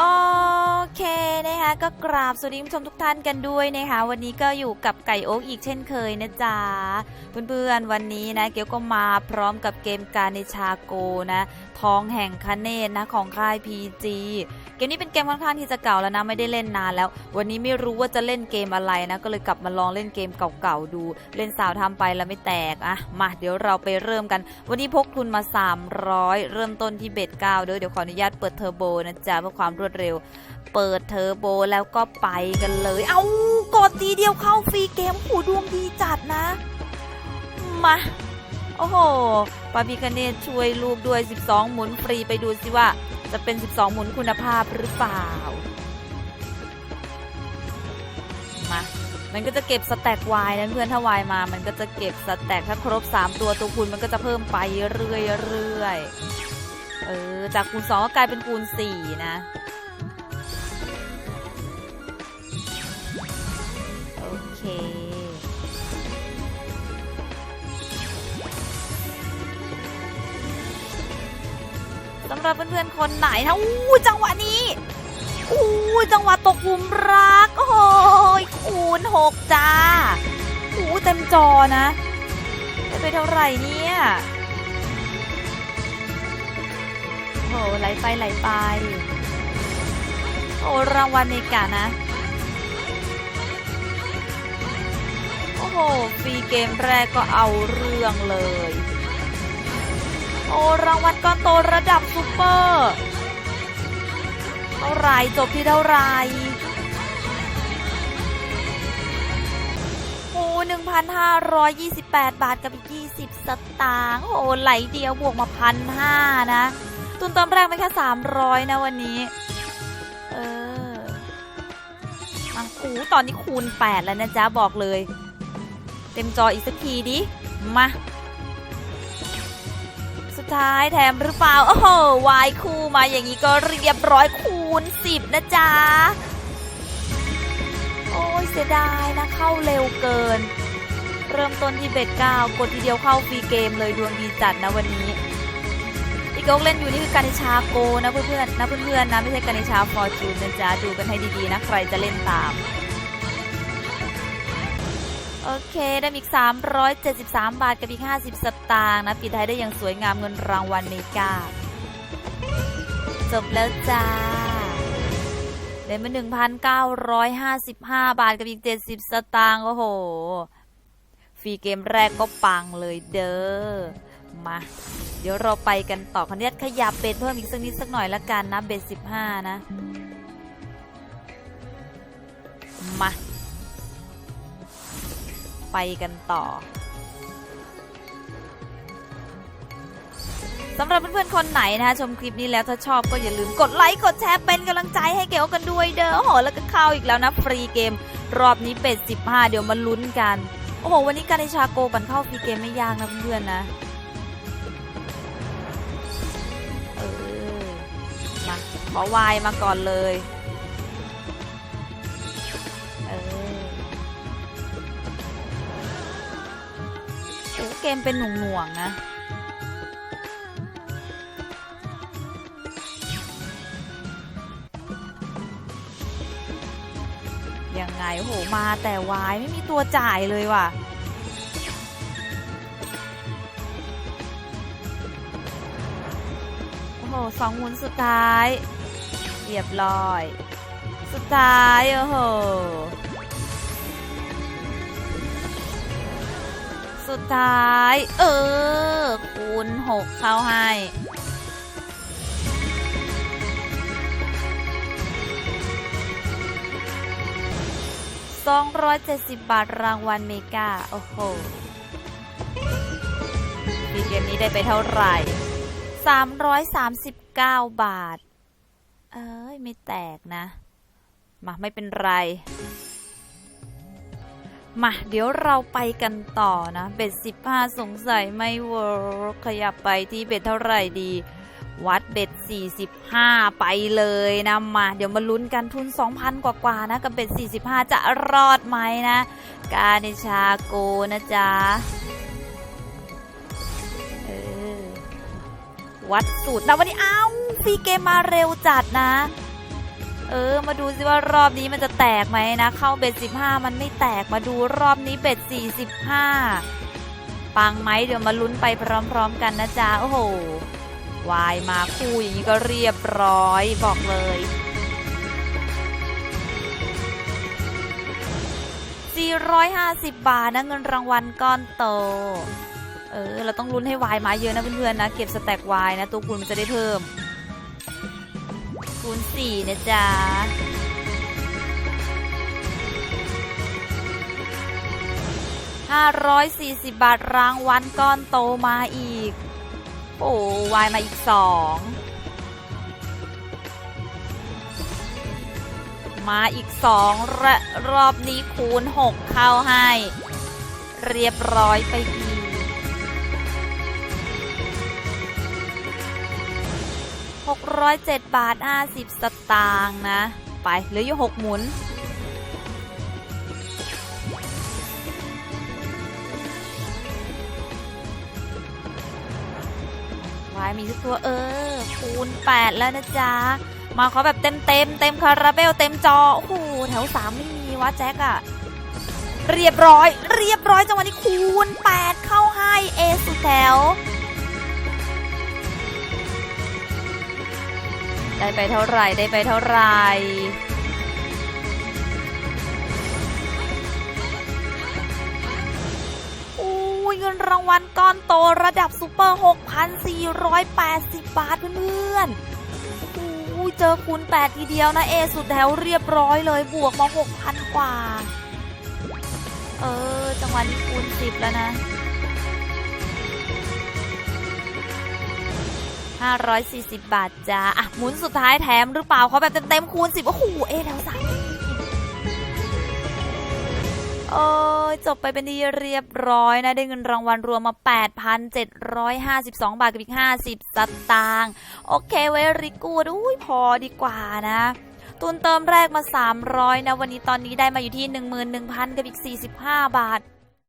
โอเคนะคะก็กราบสวัสดีผู้ชมทุกท่านกันด้วยนะคะวันนี้ก็อยู่กับไก่โอ๊กอีกเช่นเคยนะจ๊ะเพื่อนๆวันนี้นะเกียวก็มาพร้อมกับเกมการในชาโกนะทองแห่งคเนตนะของค่าย PG เกมนี้เป็นเกมค่อนข้างที่จะเก่าแล้วนะไม่ได้เล่นนานแล้ว วันนี้ไม่รู้ว่าจะเล่นเกมอะไรนะก็เลยกลับมาลองเล่นเกมเก่าๆดู เล่นสาวทำไปแล้วไม่แตกอะมาเดี๋ยวเราไปเริ่มกัน วันนี้พกทุนมา 300 เริ่มต้นที่เบ็ดเก้าเด้อเดี๋ยวขออนุญาตเปิดเทอร์โบนะจ๊ะเพื่อความรวดเร็ว เปิดเทอร์โบแล้วก็ไปกันเลย เอากดทีเดียวเข้าฟรีเกมโอ้ดวงดีจัดนะ มาโอ้โหปาบิคเนตช่วยลูกด้วย 12 หมุนฟรีไปดูสิว่า จะเป็น 12 หมุนคุณภาพหรือเปล่า มา มันก็จะเก็บสแต็กวายนะเพื่อนถ้าวายมา มันก็จะเก็บสแต็กถ้าครบ 3 ตัวตัวคูณมันก็จะเพิ่มไปเรื่อยๆ เออ จากคูณ 2 ก็กลายเป็นคูณ 4 นะำหรับเพื่อนๆคนไหนนะอู้จังหวะนี้อู้จังหวะตกหลุมรัก โอ้โหคูณหกจ้าอู้เต็มจอนะได้ไปเท่าไหร่เนี่ยโอ้ไหลไปไหลไป โอ้รางวัลเมกานะ โอ้โหฟรีเกมแรกก็เอาเรื่องเลย โอ้รางวัลก้อนโตระดับซูเปอร์เท่าไรจบที่เท่าไรโอ้หนึ่งพันห้าร้อยยี่สิบแปดบาทกับอีกยี่สิบสตางค์โอ้ไหลเดียวบวกมาพันห้านะ ตุนตอนแรกไม่แค่สามร้อยนะวันนี้ เออมังคูตอนนี้คูณแปดแล้วนะจ๊ะ บอกเลย เต็มจออีกสักทีดิ มา ท้ายแถมหรือเปล่า โอ้โห วายคู่มาอย่างนี้ก็เรียบร้อยคูณสิบนะจ๊ะ โอ้ยเสียดายนะเข้าเร็วเกิน เริ่มต้นที่เบ็ดเก้ากดทีเดียวเข้าฟรีเกมเลยดวงดีจัดนะวันนี้ที่ก๊กเล่นอยู่นี่คือการนิชาโกนะเพื่อนๆนะเพื่อนๆนะไม่ใช่การนิชาฟอร์จูนนะจ๊ะดูกันให้ดีๆนะใครจะเล่นตาม โอเค ได้อีก 373 บาทกับอีก 50 สตางค์นะปิดท้ายได้อย่างสวยงามเงินรางวัลเมกา จบแล้วจ้าได้มา1,955 บาทกับอีก 70 สตางค์โอ้โห ฟรีเกมแรกก็ปังเลยเด้อ มา เดี๋ยวเราไปกันต่อขออนุญาตขยับเบ็ดเพิ่มอีกสักนิดสักหน่อยละกันนะ เบ็ด15 นะ มา กันต่อสำหรับเพื่อนๆ คนไหนนะคะชมคลิปนี้แล้วถ้าชอบก็อย่าลืมกดไลค์กดแชร์เป็นกำลังใจให้เก๋กันด้วยเด้อโอ้โหแล้วก็เข้าอีกแล้วนะฟรีเกม รอบนี้เป็ด 15 เดี๋ยวมาลุ้นกัน โอ้โห วันนี้การในชาโกกันเข้าฟรีเกมไม่ยากนะเพื่อนๆนะเออมาขอวายมาก่อนเลย เกมเป็นหน่วงๆนะ ยังไงโอ้โหมาแต่วายไม่มีตัวจ่ายเลยว่ะโอ้โหสองหมุนสุดท้ายเรียบร้อย สุดท้าย โอ้โห ดท้าย เออ คูณหกเข้าให้270บาทรางวัลเมกา โอ้โหปีเกมนี้ได้ไปเท่าไหร่339บาท เอ้ย ไม่แตกนะ มาไม่เป็นไร มาเดี๋ยวเราไปกันต่อนะ เบ็ด15สงสัยไม่เวิร์กขยับไปที่เบ็ดเท่าไหร่ดี วัดเบ็ด45ไปเลยนะมา เดี๋ยวมาลุ้นกันทุน2,000กว่าๆนะกับเบ็ด45จะรอดไหมนะ กาเนชาโกนะจ๊ะออวัดสูตรนะวันนี้อ้าฟรีเกมมาเร็วจัดนะ เออ มาดูสิว่ารอบนี้มันจะแตกไหมนะ เข้าเบ็ด15 มันไม่แตกมาดูรอบนี้เบ็ด45 ปังไหมเดี๋ยวมาลุ้นไปพร้อมๆกันนะจ๊ะโอ้โหวายมาคู่อย่างนี้ก็เรียบร้อยบอกเลย450 บาทนะเงินรางวัลก้อนโต เออ เราต้องลุ้นให้วายมาเยอะนะเพื่อนๆนะ เก็บสแต็กวายนะ ตัวคูณมันจะได้เพิ่ม คูณ4นะจ๊ะ540บบาทรางวัลก้อนโตมาอีก โอ้วายมาอีกสองมาอีกสองละรอบนี้คูณ6เข้าให้ เรียบร้อยไปอีก 607 บาท 50 สตางค์นะ ไปเหลืออยู่ 6 หมุน วายมีทุกตัวเออ คูณ 8 แล้วนะจ๊ะ มาขอแบบเต็มเต็มเต็มคาราเบลเต็มจอ โอ้โห แถว 3 ไม่มีวะแจ็คอะเรียบร้อย เรียบร้อยจังหวะนี้คูณ 8 เข้าให้เอสุดแถว ได้ไปเท่าไหร่ได้ไปเท่าไหร่อุ้ยเงินรางวัลก้อนโตระดับซูเปอร์ 6,480 บาทเพื่อนๆอุ้ยเจอคูณ8ทีเดียวนะเอสุดแถวเรียบร้อยเลยบวกมา 6,000 กว่า เออ จังหวะนี้คูณ 10 แล้วนะ 540 บาทจ้าอะหมุนสุดท้ายแถมหรือเปล่าเขาแบบเต็มๆคูณ10โอ้โหเอ๊แถวสามเออจบไปเป็นที่เรียบร้อยนะ ได้เงินรางวัลรวมมา 8,752 บาทกับอีก 50 สตางค์โอเคเวริกูดอุ้ยพอดีกว่านะตุนเติมแรกมา 300 นะ วันนี้ตอนนี้ได้มาอยู่ที่ 11,000 กับอีก 45 บาท